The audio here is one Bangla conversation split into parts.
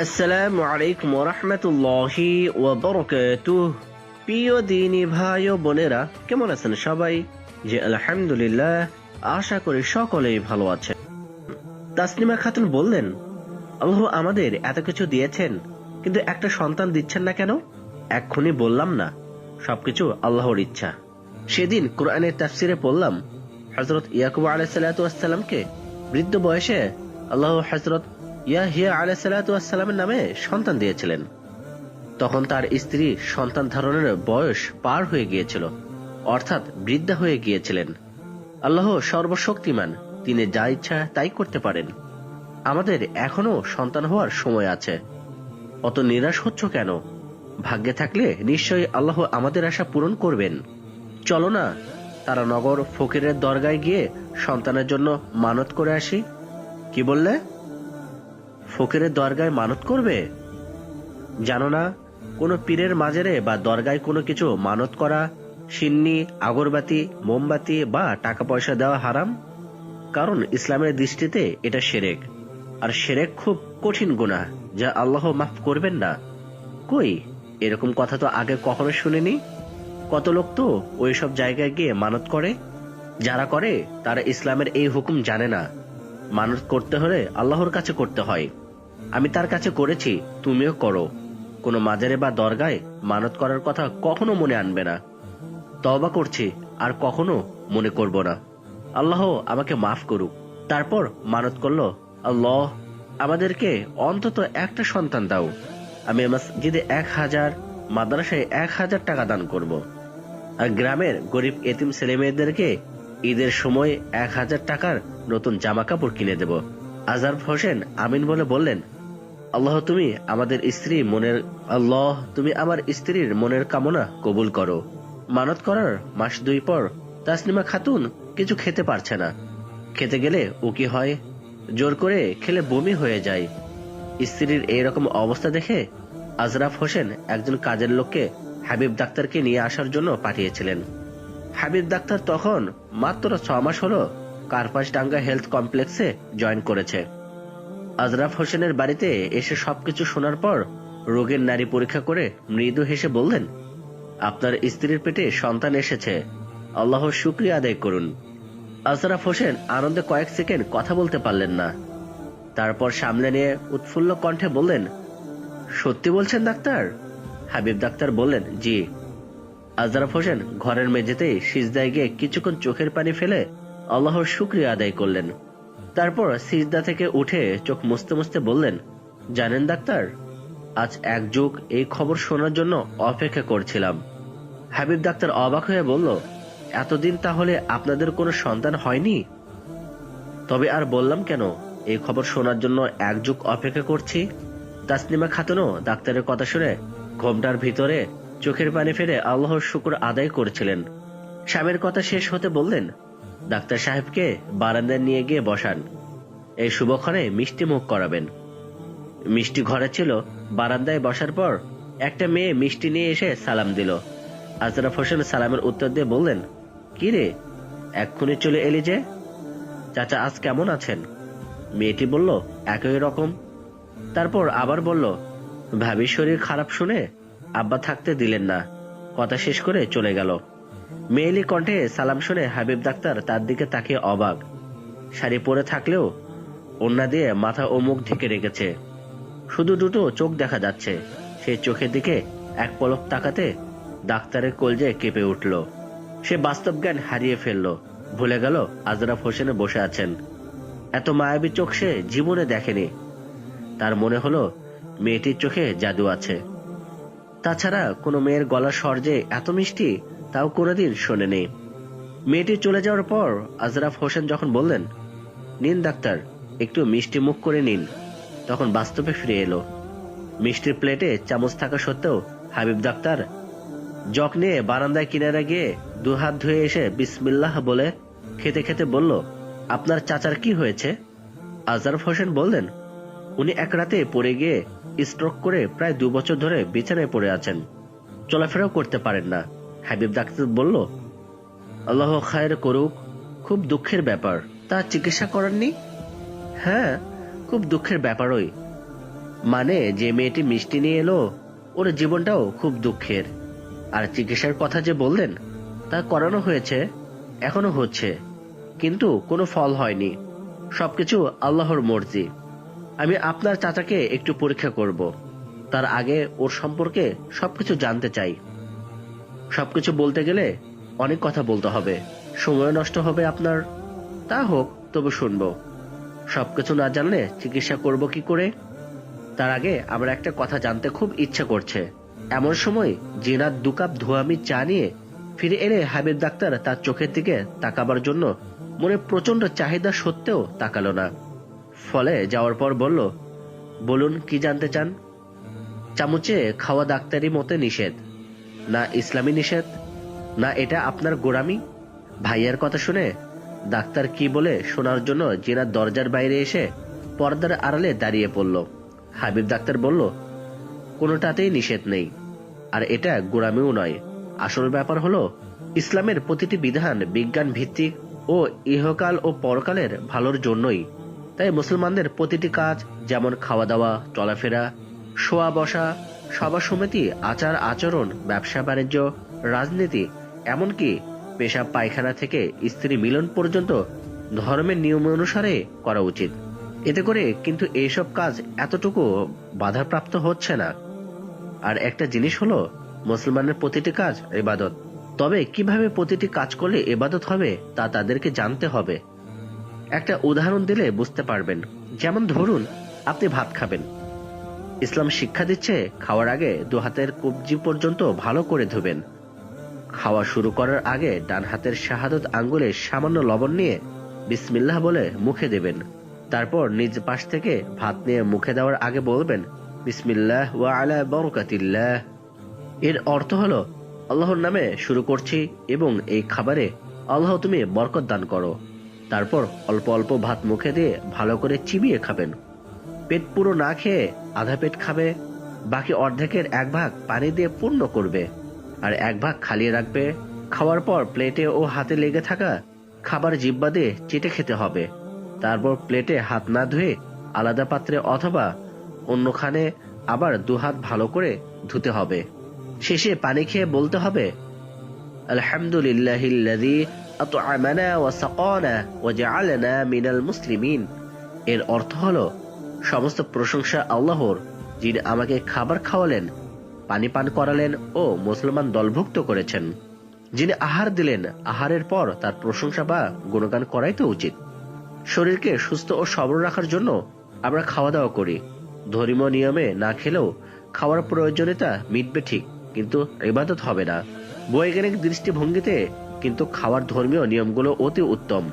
আসসালামু আলাইকুম রহমতুল্লাহি প্রিয় ভাই ও বোনেরা, কেমন আছেন সবাই? যে আলহামদুলিল্লাহ, আশা করি সকলেই ভালো খাতুন বললেন, আল্লাহ আমাদের এত কিছু দিয়েছেন, কিন্তু একটা সন্তান দিচ্ছেন না কেন? এক্ষুনি বললাম না, সবকিছু আল্লাহর ইচ্ছা। সেদিন কোরআনের তাফসিরে পড়লাম হজরত ইয়াকুব আলাইসাল্লামকে বৃদ্ধ বয়সে আল্লাহ হজরত ইয়াহিয়া আলাইসাল্লামের নামে সন্তান দিয়েছিলেন। তখন তার স্ত্রী সন্তান ধারণের বয়স পার হয়ে গিয়েছিল, অর্থাৎ বৃদ্ধা হয়ে গিয়েছিলেন। আল্লাহ সর্বশক্তিমান, তিনি যা ইচ্ছা তাই করতে পারেন। আমাদের এখনও সন্তান হওয়ার সময় আছে। অত নিরাশ হচ্ছ কেন? ভাগ্যে থাকলে নিশ্চয়ই আল্লাহ আমাদের আশা পূরণ করবেন। চলো না, তারা নগর ফকিরের দরগায় গিয়ে সন্তানের জন্য মানত করে আসি। কি বললে? ফকিরের দরগায় মানত করবে? জানো না, কোনো পীরের মাজারে বা দরগায় কোনো কিছু মানত করা, সিন্নি, আগরবাতি, মোমবাতি বা টাকা পয়সা দেওয়া হারাম? কারণ ইসলামের দৃষ্টিতে এটা সেরেক। আর সেরেক খুব কঠিন গুণা যা আল্লাহ মাফ করবেন না। কই, এরকম কথা তো আগে কখনো শুনিনি? কত লোক তো ওই সব জায়গায় গিয়ে মানত করে? যারা করে, তারা ইসলামের এই হুকুম জানে না। মানত করতে হলে আল্লাহর কাছে করতে হয়। আমি তার কাছে করেছি, তুমিও করো। কোনো মাজারে বা দরগায় মানত করার কথা কখনো মনে আনবে না। তবা করছি, আর কখনো মনে করব না। আল্লাহ আমাকে মাফ করুক। তারপর মানত করল, আল্লাহ, আমাদেরকে অন্তত একটা সন্তান দাও। আমি মসজিদে এক হাজার, মাদ্রাসায় এক হাজার টাকা দান করব। আর গ্রামের গরিব এতিম ছেলে মেয়েদেরকে ঈদের সময় এক হাজার টাকার নতুন জামা কাপড় কিনে দেব। আজার হোসেন আমিন বলে বললেন আল্লাহ, তুমি আমাদের স্ত্রী মনের, আল্লাহ, তুমি আমার স্ত্রীর মনের কামনা কবুল করো। মানত করার মাস দুই পর তাসনিমা খাতুন কিছু খেতে পারছে না। খেতে গেলে ও কি হয়? জোর করে খেলে বমি হয়ে যায়। স্ত্রীর এইরকম অবস্থা দেখে আজরাফ হোসেন একজন কাজের লোককে হাবিব ডাক্তারকে নিয়ে আসার জন্য পাঠিয়েছিলেন। হাবিব ডাক্তার তখন মাত্র ছ মাস হলো কার্পাসডাঙ্গা হেলথ কমপ্লেক্সে জয়েন করেছে। আজরাফ হোসেনের বাড়িতে এসে সবকিছু শোনার পর রোগের নারী পরীক্ষা করে মৃদু হেসে বললেন, আপনার স্ত্রীর পেটে সন্তান এসেছে। আল্লাহর শুক্রিয়া আদায় করুন। আজরাফ হোসেন আনন্দে কয়েক সেকেন্ড কথা বলতে পারলেন না। তারপর সামনে নিয়ে উৎফুল্ল কণ্ঠে বললেন, সত্যি বলছেন ডাক্তার? হাবিব ডাক্তার বললেন, জি। আজরাফ হোসেন ঘরের মেঝেতেই সিজদায় গিয়ে কিছুক্ষণ চোখের পানি ফেলে আল্লাহর শুক্রিয়া আদায় করলেন। তারপর সিজদা থেকে উঠে চোখ মুছতে মুছতে বললেন, জানেন ডাক্তার, আজ এক যুগ এই খবর শোনার জন্য অপেক্ষা করছিলাম। হাবিব ডাক্তার অবাক হয়ে বলল, এতদিন তাহলে আপনাদের কোনো সন্তান হয়নি? তবে আর বললাম কেন, এই খবর শোনার জন্য এক যুগ অপেক্ষা করছি? তাসনিমা খাতুনও ডাক্তারের কথা শুনে ঘোমটার ভিতরে চোখের পানি ফেলে আল্লাহর শুকুর আদায় করেছিলেন। স্বামীর কথা শেষ হতে বললেন ডাক্তার সাহেবকে বারান্দায় নিয়ে গিয়ে বসান। এই শুভক্ষণে মিষ্টি মুখ করাবেন। মিষ্টি ঘরে ছিল, বারান্দায় বসার পর একটা মেয়ে মিষ্টি নিয়ে এসে সালাম দিল। আজরাফ হোসেন সালামের উত্তর দিয়ে বললেন, কি রে, এক্ষুনি চলে এলি যে? চাচা, আজ কেমন আছেন? মেয়েটি বলল, একই রকম। তারপর আবার বলল, ভাবির শরীর খারাপ শুনে আব্বা থাকতে দিলেন না। কথা শেষ করে চলে গেল। মেয়েলি কণ্ঠে সালাম শুনে হাবিব ডাক্তার তার দিকে তাকিয়ে অবাক। শাড়ি পরে থাকলেও অন্যা দিয়ে মাথা ও মুখ ঢেকে রেখেছে। শুধু দুটো চোখ দেখা যাচ্ছে। সেই চোখের দিকে এক পলক তাকাতে ডাক্তারের কলজে কেঁপে উঠল। সে বাস্তব জ্ঞান হারিয়ে ফেলল। ভুলে গেল আজরাফ হোসেনে বসে আছেন। এত মায়াবী চোখ সে জীবনে দেখেনি। তার মনে হলো মেয়েটির চোখে জাদু আছে। তাছাড়া কোনো মেয়ের গলার স্বর যে এত মিষ্টি তাও কোনোদিন শোনেনি। মেয়েটি চলে যাওয়ার পর আজরাফ হোসেন যখন বললেন, নিন ডাক্তার, একটু মিষ্টি মুখ করে নিন। তখন বাস্তবে ফিরে এলো। মিষ্টির প্লেটে চামচ থাকা সত্ত্বেও হাবিব ডাক্তার জক নিয়ে বারান্দায় কিনারে গিয়ে দু হাত ধুয়ে এসে বিসমিল্লাহ বলে খেতে খেতে বলল, আপনার চাচার কি হয়েছে? আজরাফ হোসেন বললেন, উনি এক রাতে পড়ে গিয়ে স্ট্রোক করে প্রায় দু বছর ধরে বিছানায় পড়ে আছেন। চলাফেরাও করতে পারেন না। হাবিব ডাক্তার বলল, আল্লাহ খায়ের করুক, খুব দুঃখের ব্যাপার। তা চিকিৎসা করাননি? হ্যাঁ খুব দুঃখের ব্যাপারই। মানে যে মেয়েটি মিষ্টি নিয়ে এলো, ওর জীবনটাও খুব দুঃখের। আর চিকিৎসার কথা যে বললেন, তা করানো হয়েছে, এখনও হচ্ছে। কিন্তু কোনো ফল হয়নি। সবকিছু আল্লাহর মর্জি। আমি আপনার চাচাকে একটু পরীক্ষা করব। তার আগে ওর সম্পর্কে সবকিছু জানতে চাই। সবকিছু বলতে গেলে অনেক কথা বলতে হবে। সময় নষ্ট হবে আপনার। তা হোক, তবু শুনব। সবকিছু না জানলে চিকিৎসা করব কি করে? তার আগে আমার একটা কথা জানতে খুব ইচ্ছা করছে। এমন সময় জিনাত দু কাপ ধোয়ামি চা নিয়ে ফিরে এলে হাবিব ডাক্তার তার চোখের দিকে তাকাবার জন্য মনে প্রচণ্ড চাহিদা সত্ত্বেও তাকালো না। ফলে যাওয়ার পর বলল, বলুন, কি জানতে চান? চামচে খাওয়া ডাক্তারি মতে নিষেধ। না ইসলামী নিষেধ, না এটা আপনার গোড়ামি? ভাইয়ার কথা শুনে ডাক্তার কি বলে শোনার জন্য জিনার দরজার বাইরে এসে পর্দার আড়ালে দাঁড়িয়ে পড়ল। হাবিব ডাক্তার বলল, কোনোটাতেই নিষেধ নেই। আর এটা গোড়ামিও নয়। আসল ব্যাপার হলো, ইসলামের প্রতিটি বিধান বিজ্ঞান ভিত্তিক ও ইহকাল ও পরকালের ভালোর জন্যই। তাই মুসলমানদের প্রতিটি কাজ, যেমন খাওয়া দাওয়া, চলাফেরা, শোয়া বসা সভা সমিতি আচার আচরণ, ব্যবসা বাণিজ্য, রাজনীতি, এমনকি পেশা পায়খানা থেকে স্ত্রী মিলন পর্যন্ত ধর্মের নিয়ম অনুসারে করা উচিত। এতে করে কিন্তু এইসব কাজ এতটুকু বাধাপ্রাপ্ত হচ্ছে না। আর একটা জিনিস হলো, মুসলমানের প্রতিটি কাজ ইবাদত। তবে কীভাবে প্রতিটি কাজ করলে এবাদত হবে, তা তাদেরকে জানতে হবে। একটা উদাহরণ দিলে বুঝতে পারবেন। যেমন ধরুন, আপনি ভাত খাবেন। ইসলাম শিক্ষা দিচ্ছে, খাওয়ার আগে দু হাতের কবজি পর্যন্ত ভালো করে ধুবেন। খাওয়া শুরু করার আগে ডান হাতের শাহাদত আঙ্গুলে সামান্য লবণ নিয়ে বিসমিল্লাহ বলে মুখে দেবেন। তারপর নিজ পাশ থেকে ভাত নিয়ে মুখে দেওয়ার আগে বলবেন, বিসমিল্লাহ ওয়া আলা বরকাতিল্লাহ। এর অর্থ হলো, আল্লাহর নামে শুরু করছি এবং এই খাবারে আল্লাহ তুমি বরকত দান করো। তারপর অল্প অল্প ভাত মুখে দিয়ে ভালো করে চিবিয়ে খাবেন। পেট পুরো না খেয়ে আধা পেট খাবে, বাকি অর্ধেকের এক ভাগ পানি দিয়ে পূর্ণ করবে আর এক ভাগ খালিয়ে রাখবে। খাওয়ার পর প্লেটে ও হাতে লেগে থাকা খাবার জিব্বা দিয়ে চেটে খেতে হবে। তারপর প্লেটে হাত না ধুয়ে আলাদা পাত্রে অথবা অন্যখানে আবার দুহাত ভালো করে ধুতে হবে। শেষে পানি খেয়ে বলতে হবে মুসলিমিন। এর অর্থ হলো সমস্ত প্রশংসা আল্লাহর, যিনি আমাকে খাবার খাওয়ালেন, পানি পান করালেন ও মুসলমান দলভুক্ত করেছেন। যিনি আহার দিলেন, আহারের পর তার প্রশংসা বা গুণগান করাই তো উচিত। শরীরকে সুস্থ ও সবল রাখার জন্য আমরা খাওয়া দাওয়া করি। ধর্মীয় নিয়মে না খেলেও খাওয়ার প্রয়োজনীয়তা মিটবে ঠিক, কিন্তু ইবাদত হবে না। বৈজ্ঞানিক দৃষ্টিভঙ্গিতে কিন্তু খাওয়ার ধর্মীয় নিয়মগুলো অতি উত্তম।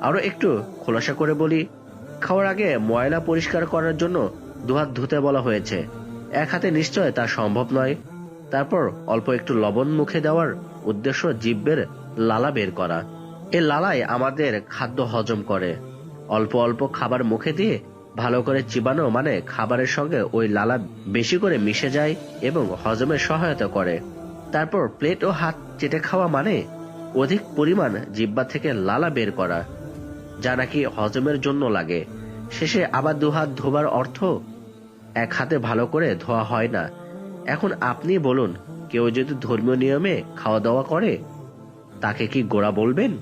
আরও একটু খোলাসা করে বলি খাওয়ার আগে ময়লা পরিষ্কার করার জন্য দুহাত ধুতে বলা হয়েছে। এক হাতে নিশ্চয় তা সম্ভব নয়। তারপর অল্প একটু লবণ মুখে দেওয়ার উদ্দেশ্য জিব্বের লালা বের করা। এ লালাই আমাদের খাদ্য হজম করে। অল্প অল্প খাবার মুখে দিয়ে ভালো করে চিবানো মানে খাবারের সঙ্গে ওই লালা বেশি করে মিশে যায় এবং হজমে সহায়তা করে। তারপর প্লেট ও হাত চেটে খাওয়া মানে অধিক পরিমাণ জিব্বা থেকে লালা বের করা। যা নাকি হজমের জন্য লাগে। শেষে আবার দুহাত ধোবার অর্থ? এক হাতে ভালো করে ধোয়া হয় না। এখন আপনি বলুন, কেউ যদি ধর্মীয় নিয়মে খাওয়া দাওয়া করে, তাকে কি গোড়া বলবেন?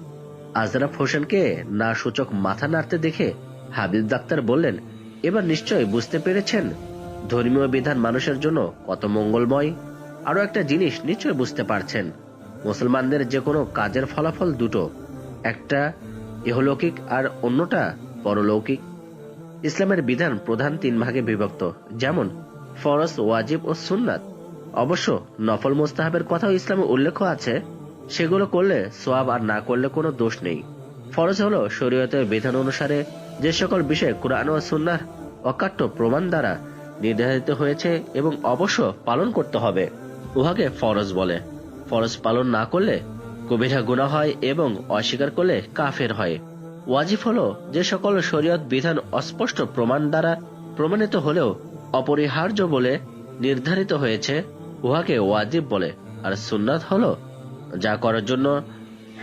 আজরাফ হোসেনকে না সূচক মাথা নাড়তে দেখে হাবিব ডাক্তার বললেন, এবার নিশ্চয় বুঝতে পেরেছেন, ধর্মীয় বিধান মানুষের জন্য কত মঙ্গলময়। আরও একটা জিনিস নিশ্চয় বুঝতে পারছেন, মুসলমানদের যে কোনো কাজের ফলাফল দুটো। একটা ইহলৌকিক আর অন্যটা পরলৌকিক। ইসলামের বিধান প্রধান তিন ভাগে বিভক্ত, যেমন, ফরজ, ওয়াজিব ও সুন্নাত। অবশ্য নফল মোস্তাহাবের কথাও ইসলামে উল্লেখ আছে, সেগুলো করলে সোয়াব আর না করলে কোনো দোষ নেই। ফরজ হলো শরীয়তের বিধান অনুসারে যে সকল বিষয়ে কোরআন ও সুন্নার অকাট্য প্রমাণ দ্বারা নির্ধারিত হয়েছে এবং অবশ্য পালন করতে হবে, উহাকে ফরজ বলে। ফরজ পালন না করলে কবিরা গুণা হয় এবং অস্বীকার করলে কাফের হয়। ওয়াজিব হলো যে সকল শরীয়ত বিধান অস্পষ্ট প্রমাণ দ্বারা প্রমাণিত হলেও অপরিহার্য বলে নির্ধারিত হয়েছে, উহাকে ওয়াজিব বলে। আর সুন্নাত হলো যা করার জন্য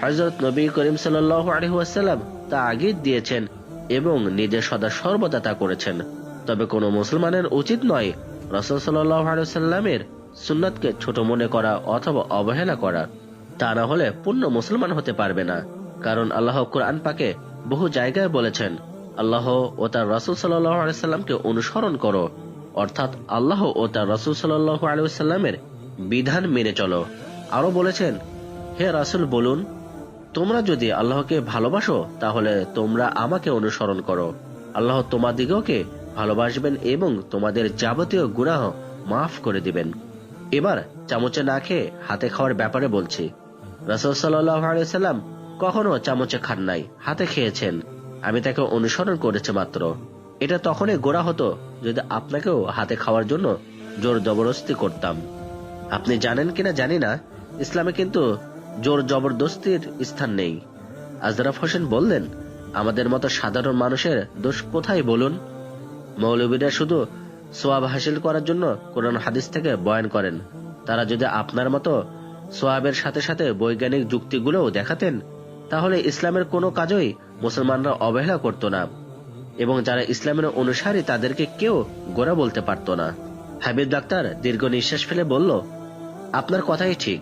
হজরত নবী করিম সাল্লাহ আলহিহাসাল্লাম তা আগে দিয়েছেন এবং নিজে সদা সর্বদা তা করেছেন। তবে কোনো মুসলমানের উচিত নয় রসুল সাল্লামের সুন্নাতকে ছোট মনে করা অথবা অবহেলা করা। তা না হলে পূর্ণ মুসলমান হতে পারবে না। কারণ আল্লাহ কোরআন পাকে বহু জায়গায় বলেছেন, আল্লাহ ও তার রসুল সাল্লামকে অনুসরণ করো। অর্থাৎ আল্লাহ ও তার রসুল আলাইসাল্লামের বিধান মেনে চলো। আরও বলেছেন, হে রাসুল, বলুন, তোমরা যদি আল্লাহকে ভালোবাসো, তাহলে তোমরা আমাকে অনুসরণ করো। আল্লাহ তোমাদিগকে ভালোবাসবেন এবং তোমাদের যাবতীয় গুনাহ মাফ করে দিবেন। এবার চামচে না খেয়ে হাতে খাওয়ার ব্যাপারে বলছি। রাসুল সাল্লাম কখনো চামচে খান নাই, হাতে খেয়েছেন। আমি তাকে অনুসরণ করেছি মাত্র। এটা তখনই গোড়া হতো যদি আপনাকেও হাতে খাওয়ার জন্য জোর জবরদস্তি করতাম। আপনি জানেন কিনা জানি না, ইসলামে কিন্তু জোর জবরদস্তির স্থান নেই। আজরাফ হোসেন বললেন, আমাদের মতো সাধারণ মানুষের দোষ কোথায় বলুন? মৌলবীরা শুধু সোয়াব হাসিল করার জন্য কোরআন হাদিস থেকে বয়ান করেন। তারা যদি আপনার মতো সোয়াবের সাথে সাথে বৈজ্ঞানিক যুক্তিগুলোও দেখাতেন, তাহলে ইসলামের কোনো কাজই মুসলমানরা অবহেলা করত না, এবং যারা ইসলামের অনুসারী তাদেরকে কেউ গোড়া বলতে পারত না। হাবিব ডাক্তার দীর্ঘ নিঃশ্বাস ফেলে বলল, আপনার কথাই ঠিক।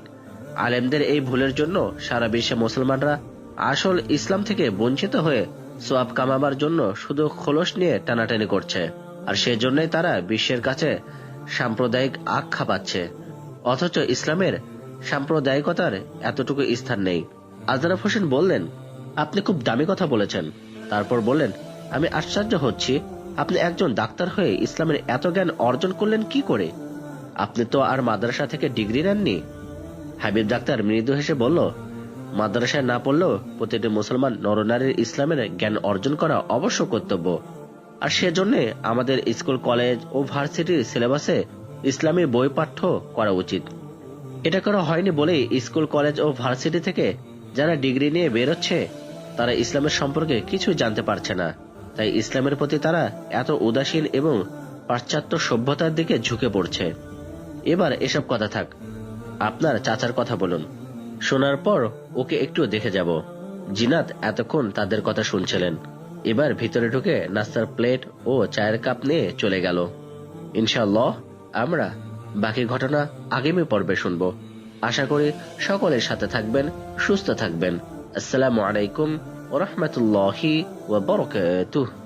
আলেমদের এই ভুলের জন্য সারা বিশ্বে মুসলমানরা আসল ইসলাম থেকে বঞ্চিত হয়ে সোয়াব কামাবার জন্য শুধু খোলস নিয়ে টানাটানি করছে, আর সেজন্যই তারা বিশ্বের কাছে সাম্প্রদায়িক আখ্যা পাচ্ছে। অথচ ইসলামের সাম্প্রদায়িকতার এতটুকু স্থান নেই। আজরাফ হোসেন বললেন, আপনি খুব দামি কথা বলেছেন। তারপর বললেন, আমি আশ্চর্য হচ্ছি। আপনি একজন ডাক্তার হয়ে ইসলামের এত জ্ঞান অর্জন করলেন কি করে? আপনি তো আর মাদ্রাসা থেকে ডিগ্রি নেননি। হাবিব ডাক্তার মৃদু হেসে বলল, মাদ্রাসায় না পড়লেও প্রতিটি মুসলমান নরনারীর ইসলামের জ্ঞান অর্জন করা অবশ্য কর্তব্য। আর সেজন্য আমাদের স্কুল, কলেজ ও ভার্সিটির সিলেবাসে ইসলামী বই পাঠ্য করা উচিত। এটা করা হয়নি বলেই স্কুল, কলেজ ও ভার্সিটি থেকে যারা ডিগ্রি নিয়ে বেরোচ্ছে, তারা ইসলামের সম্পর্কে কিছু জানতে পারছে না। তাই ইসলামের প্রতি তারা এত উদাসীন এবং পাশ্চাত্য সভ্যতার দিকে ঝুঁকে পড়ছে। এবার এসব কথা থাক। আপনার চাচার কথা বলুন। শোনার পর ওকে একটু দেখে যাব। জিনাত এতক্ষণ তাদের কথা শুনছিলেন। এবার ভিতরে ঢুকে নাস্তার প্লেট ও চায়ের কাপ নিয়ে চলে গেল। ইনশাল্লাহ আমরা বাকি ঘটনা আগামী পর্বে শুনব। আশা করি সকলের সাথে থাকবেন, সুস্থ থাকবেন। আসসালামু আলাইকুম ওরহমতুল্লাহি ওবরকাতুহ বারাকাতুহু।